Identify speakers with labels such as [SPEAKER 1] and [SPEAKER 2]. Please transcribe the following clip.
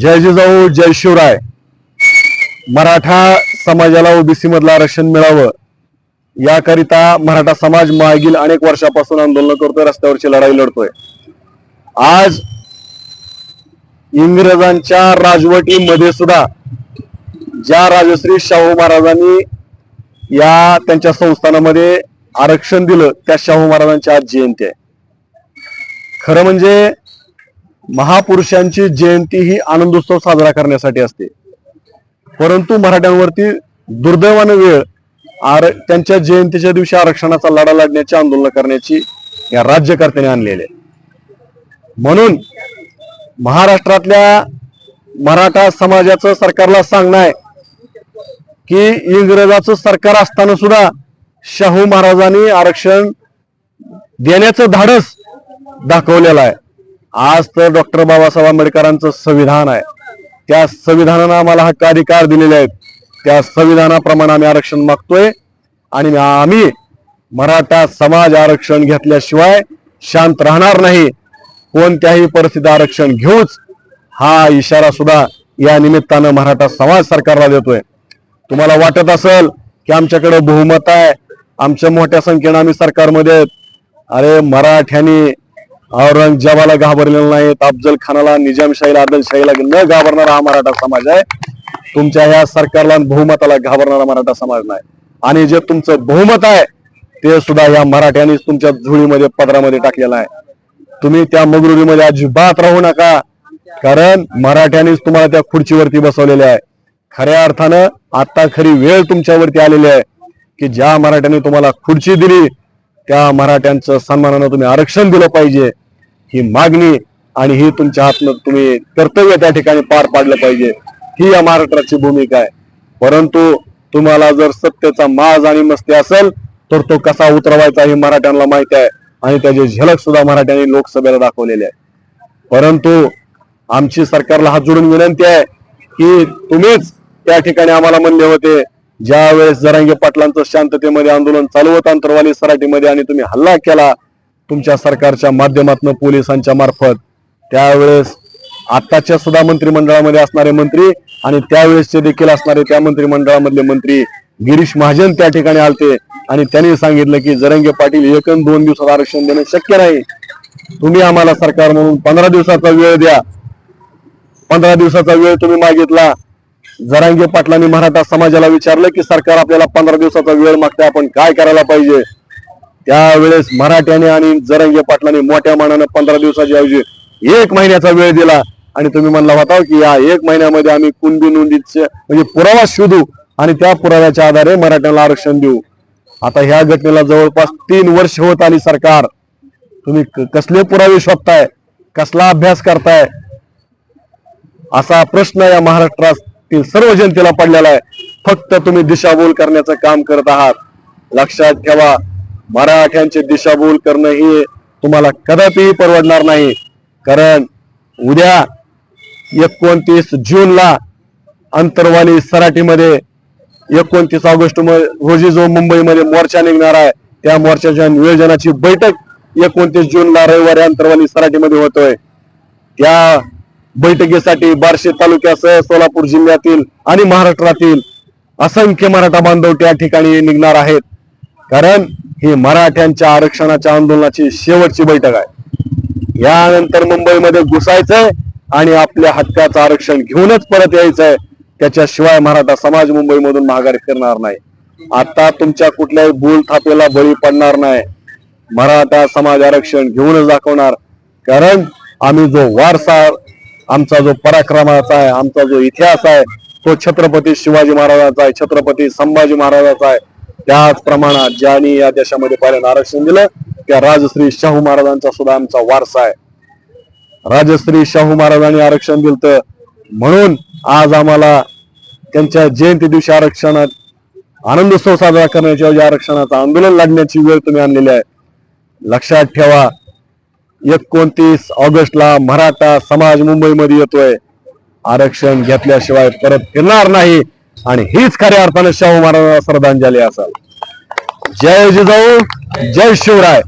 [SPEAKER 1] जय जिजाऊ जय शिवराय. मराठा समाजाला ओबीसी मधलं आरक्षण मिळावं याकरिता मराठा समाज मागील अनेक वर्षापासून आंदोलन करतोय रस्त्यावरची लढाई लढतोय. आज इंग्रजांच्या राजवटीमध्ये सुद्धा ज्या राजश्री शाहू महाराजांनी या त्यांच्या संस्थानामध्ये आरक्षण दिलं त्या शाहू महाराजांची आज जयंती आहे. खरं म्हणजे महापुरुषांची जयंती ही आनंदोत्सव साजरा करण्यासाठी असते परंतु मराठ्यांवरती दुर्दैवानं वेळ आर त्यांच्या जयंतीच्या दिवशी आरक्षणाचा लढा लढण्याची आंदोलन करण्याची या राज्यकर्त्यांनी आणलेले आहे. म्हणून महाराष्ट्रातल्या मराठा समाजाचं सरकारला सांगणं आहे की इंग्रजाचं सरकार असताना सुद्धा शाहू महाराजांनी आरक्षण देण्याचं धाडस दाखवलेलं आहे आज तर डॉक्टर बाबासाहेब आंबेडकरांचं संविधान आहे. त्या संविधानानं आम्हाला हक्क अधिकार दिलेले आहेत. त्या संविधानाप्रमाणे आम्ही आरक्षण मागतोय. आणि आम्ही मराठा समाज आरक्षण घेतल्याशिवाय शांत राहणार नाही. कोणत्याही परिस्थितीत आरक्षण घेऊच हा इशारा सुद्धा या निमित्तानं मराठा समाज सरकारला देतोय. तुम्हाला वाटत असेल की आमच्याकडे बहुमत आहे. आमच्या मोठ्या संख्येनं आम्ही सरकारमध्ये अरे मराठ्यांनी औरंगजेबाला घाबरलेला नाहीत अफजल खानाला निजामशाहीला आदलशाहीला न घाबरणारा हा मराठा समाज आहे. तुमच्या ह्या सरकारला बहुमताला घाबरणारा मराठा समाज नाही. आणि जे तुमचं बहुमत आहे ते सुद्धा या मराठ्यांनीच तुमच्या झुळीमध्ये पदरामध्ये टाकलेलं आहे. तुम्ही त्या मगरुरीमध्ये अजिबात राहू नका. कारण मराठ्यांनीच तुम्हाला त्या खुर्चीवरती बसवलेले आहे. खऱ्या अर्थानं आता खरी वेळ तुमच्यावरती आलेली आहे की ज्या मराठ्यांनी तुम्हाला खुर्ची दिली त्या मराठ्यांचं सन्मानानं तुम्ही आरक्षण दिलं पाहिजे. ही मागणी आणि ही तुमच्या हातनं तुम्ही कर्तव्य त्या ठिकाणी पार पाडलं पाहिजे. ही या महाराष्ट्राची भूमिका आहे. परंतु तुम्हाला जर सत्तेचा माज आणि मस्ती असेल तर तो कसा उतरवायचा हे मराठ्यांना माहिती आहे आणि त्याची झलक सुद्धा मराठ्यांनी लोकसभेला दाखवलेली आहे. परंतु आमची सरकारला हात जोडून विनंती आहे की तुम्हीच त्या ठिकाणी आम्हाला म्हणले होते ज्या वेळेस जरांगे पाटलांचं शांततेमध्ये आंदोलन चालू होतं अंतरवाली सराटीमध्ये आणि तुम्ही हल्ला केला तुमच्या सरकारच्या माध्यमातून पोलिसांच्या मार्फत. त्यावेळेस आताच्या सुद्धा मंत्रिमंडळामध्ये असणारे मंत्री आणि त्यावेळेसचे देखील असणारे त्या मंत्रिमंडळामधले मंत्री गिरीश महाजन त्या ठिकाणी आलते. आणि त्यांनी सांगितलं की जरंगे पाटील एक दोन दिवसात आरक्षण देणं शक्य नाही. तुम्ही आम्हाला सरकार म्हणून पंधरा दिवसाचा वेळ द्या. पंधरा दिवसाचा वेळ तुम्ही मागितला. जरांगे पाटलांनी मराठा समाजाला विचारलं की सरकार आपल्याला पंधरा दिवसाचा वेळ मागते आपण काय करायला पाहिजे? त्यावेळेस मराठ्याने आणि जरंगे पाटलांनी मोठ्या मानानं पंधरा दिवसाच्या ऐवजी एक महिन्याचा वेळ दिला. आणि तुम्ही म्हणला होता की या एक महिन्यामध्ये आम्ही कुणबी नोंदीचे म्हणजे पुरावा शोधू आणि त्या पुराव्याच्या आधारे मराठ्यांना आरक्षण देऊ. आता ह्या घटनेला जवळपास तीन वर्ष होत आली सरकार. तुम्ही कसले पुरावे शोधताय? कसला अभ्यास करताय? असा प्रश्न या महाराष्ट्रातील सर्व जनतेला पडलेला आहे. फक्त तुम्ही दिशाभूल करण्याचं काम करत आहात. लक्षात ठेवा. मराठ्यांचे दिशाभूल करणं ही तुम्हाला कदापि परवडणार नाही. कारण उद्या एकोणतीस जूनला अंतरवाली सराटीमध्ये एकोणतीस ऑगस्ट रोजी जो मुंबईमध्ये मोर्चा निघणार आहे त्या मोर्चाच्या नियोजनाची बैठक एकोणतीस जूनला रविवारी अंतरवाली सराटीमध्ये होतोय. त्या बैठकीसाठी बार्शी तालुक्यासह सोलापूर जिल्ह्यातील आणि महाराष्ट्रातील असंख्य मराठा बांधव त्या ठिकाणी निघणार आहेत. कारण ही मराठ्यांच्या आरक्षणाच्या आंदोलनाची शेवटची बैठक आहे. यानंतर मुंबईमध्ये घुसायचंय आणि आपल्या हक्काचं आरक्षण घेऊनच परत यायचंय. त्याच्याशिवाय मराठा समाज मुंबईमधून माघारी करणार नाही. आता तुमच्या कुठल्याही भूल थापेला बळी पडणार नाही. मराठा समाज आरक्षण घेऊनच दाखवणार. कारण आम्ही जो वारसा आमचा जो पराक्रमाचा आहे आमचा जो इतिहास आहे तो छत्रपती शिवाजी महाराजांचा आहे छत्रपती संभाजी महाराजांचा आहे. त्याच प्रमाणात ज्यांनी या देशामध्ये पहिल्यांदा आरक्षण दिलं त्या राजश्री शाहू महाराजांचा सुद्धा आमचा वारसा आहे. राजश्री शाहू महाराजांनी आरक्षण दिलं म्हणून आज आम्हाला त्यांच्या जयंती दिवशी आरक्षणात आनंदोत्सव साजरा करण्याच्या ऐवजी आरक्षणाचं आंदोलन लागण्याची वेळ तुम्ही आणलेली आहे. लक्षात ठेवा एकोणतीस ऑगस्टला मराठा समाज मुंबईमध्ये येतोय. आरक्षण घेतल्याशिवाय परत फिरणार नाही. आणि हीच खऱ्या अर्थानं शाहू महाराजांना श्रद्धांजली असाल जय जिजाऊ जय शिवराय.